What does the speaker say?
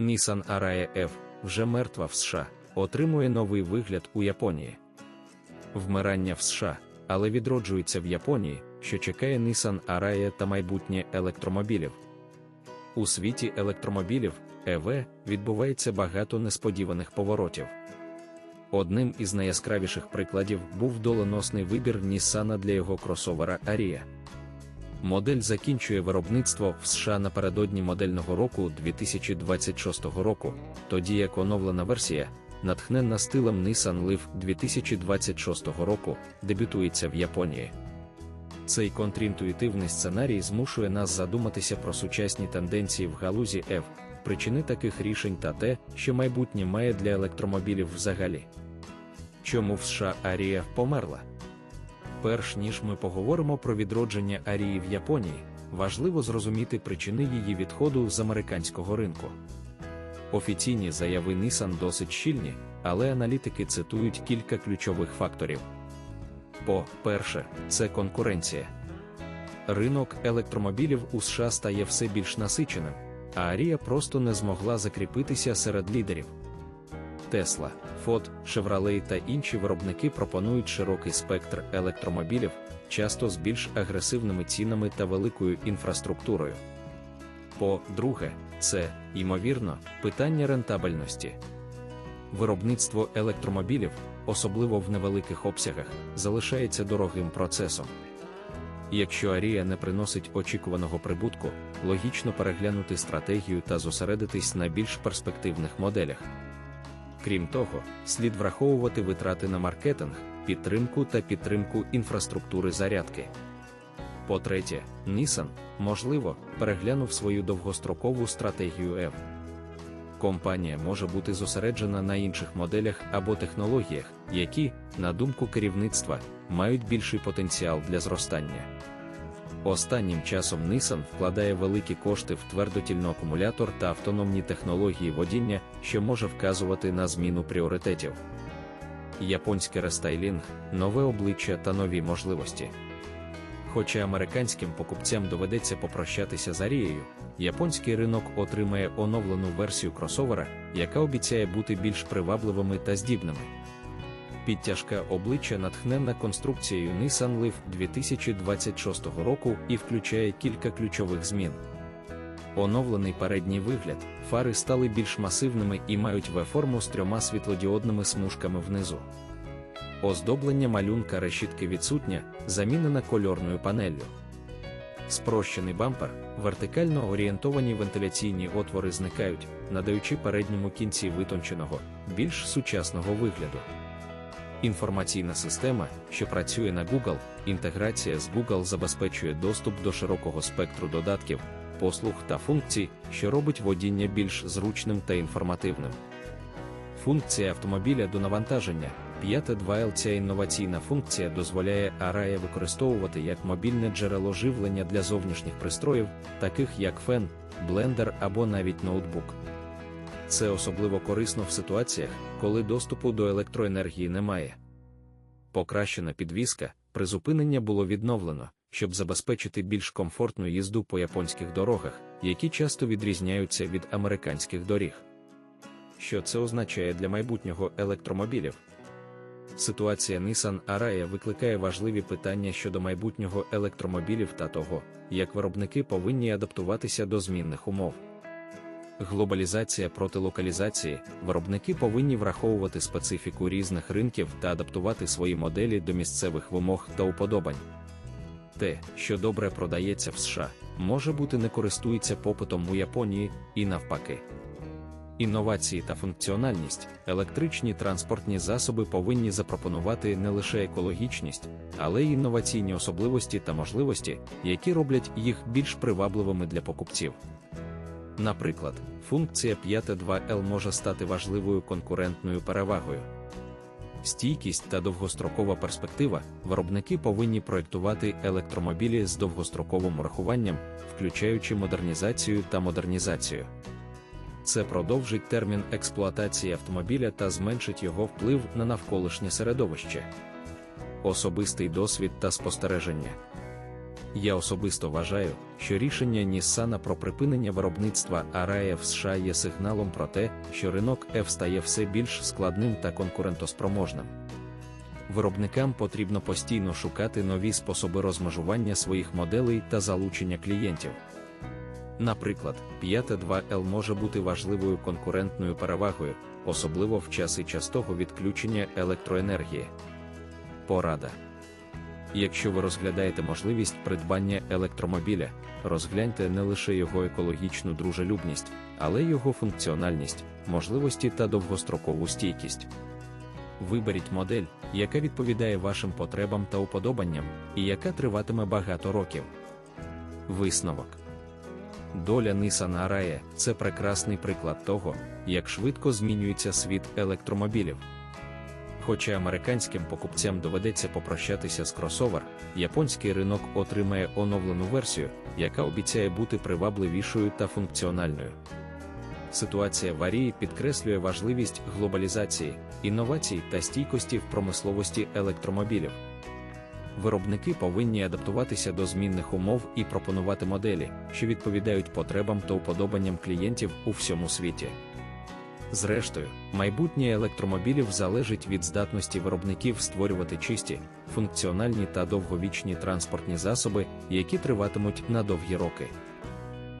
Nissan Araya F вже мертва в США, отримує новий вигляд у Японії. Вмирання в США, але відроджується в Японії, що чекає Nissan Araya та майбутнє електромобілів. У світі електромобілів ЕВ відбувається багато несподіваних поворотів. Одним із найяскравіших прикладів був доленосний вибір Ніссана для його кросовера Арія. Модель закінчує виробництво в США напередодні модельного року 2026 року, тоді як оновлена версія, натхненна стилем Nissan Leaf 2026 року, дебютується в Японії. Цей контрінтуїтивний сценарій змушує нас задуматися про сучасні тенденції в галузі F, причини таких рішень та те, що майбутнє має для електромобілів взагалі. Чому в США Арія померла? Перш ніж ми поговоримо про відродження Арії в Японії, важливо зрозуміти причини її відходу з американського ринку. Офіційні заяви Nissan досить щільні, але аналітики цитують кілька ключових факторів. По-перше, це конкуренція. Ринок електромобілів у США стає все більш насиченим, а Арія просто не змогла закріпитися серед лідерів. Tesla, Ford, Chevrolet та інші виробники пропонують широкий спектр електромобілів, часто з більш агресивними цінами та великою інфраструктурою. По-друге, це, ймовірно, питання рентабельності. Виробництво електромобілів, особливо в невеликих обсягах, залишається дорогим процесом. Якщо Арія не приносить очікуваного прибутку, логічно переглянути стратегію та зосередитись на більш перспективних моделях. Крім того, слід враховувати витрати на маркетинг, підтримку та підтримку інфраструктури зарядки. По-третє, Nissan, можливо, переглянув свою довгострокову стратегію EV. Компанія може бути зосереджена на інших моделях або технологіях, які, на думку керівництва, мають більший потенціал для зростання. Останнім часом Nissan вкладає великі кошти в твердотільний акумулятор та автономні технології водіння, що може вказувати на зміну пріоритетів. Японський рестайлінг, нове обличчя та нові можливості. Хоча американським покупцям доведеться попрощатися з Арією, японський ринок отримає оновлену версію кросовера, яка обіцяє бути більш привабливими та здібними. Підтяжка обличчя натхненна конструкцією Nissan Leaf 2026 року і включає кілька ключових змін. Оновлений передній вигляд, фари стали більш масивними і мають В-форму з трьома світлодіодними смужками внизу. Оздоблення малюнка решітки відсутня, замінена кольорною панеллю. Спрощений бампер, вертикально орієнтовані вентиляційні отвори зникають, надаючи передньому кінці витонченого, більш сучасного вигляду. Інформаційна система, що працює на Google, інтеграція з Google забезпечує доступ до широкого спектру додатків, послуг та функцій, що робить водіння більш зручним та інформативним. Функція автомобіля до навантаження 5.2L Ця інноваційна функція дозволяє Araya використовувати як мобільне джерело живлення для зовнішніх пристроїв, таких як фен, блендер або навіть ноутбук. Це особливо корисно в ситуаціях, коли доступу до електроенергії немає. Покращена підвізка, призупинення було відновлено, щоб забезпечити більш комфортну їзду по японських дорогах, які часто відрізняються від американських доріг. Що це означає для майбутнього електромобілів? Ситуація Nissan Araya викликає важливі питання щодо майбутнього електромобілів та того, як виробники повинні адаптуватися до змінних умов. Глобалізація проти локалізації, виробники повинні враховувати специфіку різних ринків та адаптувати свої моделі до місцевих вимог та уподобань. Те, що добре продається в США, може бути не користується попитом у Японії і навпаки. Інновації та функціональність, електричні транспортні засоби повинні запропонувати не лише екологічність, але й інноваційні особливості та можливості, які роблять їх більш привабливими для покупців. Наприклад, функція 5.2L може стати важливою конкурентною перевагою. Стійкість та довгострокова перспектива виробники повинні проєктувати електромобілі з довгостроковим урахуванням, включаючи модернізацію та модернізацію. Це продовжить термін експлуатації автомобіля та зменшить його вплив на навколишнє середовище. Особистий досвід та спостереження. Я особисто вважаю, що рішення Ніссана про припинення виробництва Арая в США є сигналом про те, що ринок F стає все більш складним та конкурентоспроможним. Виробникам потрібно постійно шукати нові способи розмежування своїх моделей та залучення клієнтів. Наприклад, 5.2L може бути важливою конкурентною перевагою, особливо в часи частого відключення електроенергії. Порада. Якщо ви розглядаєте можливість придбання електромобіля, розгляньте не лише його екологічну дружелюбність, але й його функціональність, можливості та довгострокову стійкість. Виберіть модель, яка відповідає вашим потребам та уподобанням, і яка триватиме багато років. Висновок. Доля Nissan Araya – це прекрасний приклад того, як швидко змінюється світ електромобілів. Хоча американським покупцям доведеться попрощатися з кросовер, японський ринок отримає оновлену версію, яка обіцяє бути привабливішою та функціональною. Ситуація в Арії підкреслює важливість глобалізації, інновацій та стійкості в промисловості електромобілів. Виробники повинні адаптуватися до змінних умов і пропонувати моделі, що відповідають потребам та уподобанням клієнтів у всьому світі. Зрештою, майбутнє електромобілів залежить від здатності виробників створювати чисті, функціональні та довговічні транспортні засоби, які триватимуть на довгі роки.